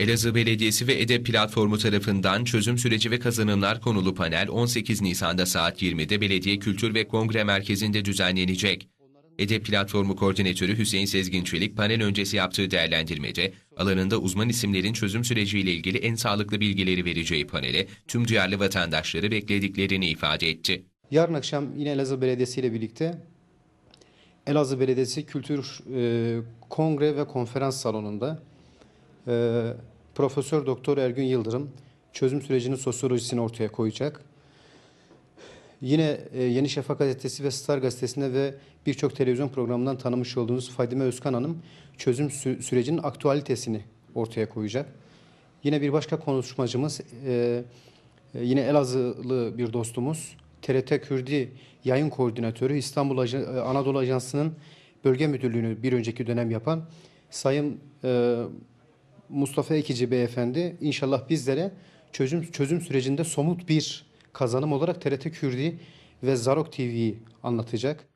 Elazığ Belediyesi ve EDEP platformu tarafından çözüm süreci ve kazanımlar konulu panel 18 Nisan'da saat 20'de Belediye Kültür ve Kongre Merkezi'nde düzenlenecek. EDEP platformu koordinatörü Hüseyin Sezgin Çelik panel öncesi yaptığı değerlendirmede alanında uzman isimlerin çözüm süreciyle ilgili en sağlıklı bilgileri vereceği panele tüm duyarlı vatandaşları beklediklerini ifade etti. Yarın akşam yine Elazığ Belediyesi ile birlikte Elazığ Belediyesi Kültür e, Kongre ve Konferans Salonu'nda e, Profesör Doktor Ergün Yıldırım çözüm sürecinin sosyolojisini ortaya koyacak. Yine e, Yeni Şafak gazetesi ve Star gazetesinde ve birçok televizyon programından tanımış olduğunuz Fadime Özkan Hanım çözüm sü- sürecinin aktualitesini ortaya koyacak. Yine bir başka konuşmacımız e, e, yine Elazığlı bir dostumuz TRT Kürdi yayın koordinatörü İstanbul Ajan- e, Anadolu Ajansı'nın bölge müdürlüğünü bir önceki dönem yapan Sayın e, Mustafa Ekici Beyefendi inşallah bizlere çözüm çözüm sürecinde somut bir kazanım olarak TRT Kürdi ve Zarok TV'yi anlatacak.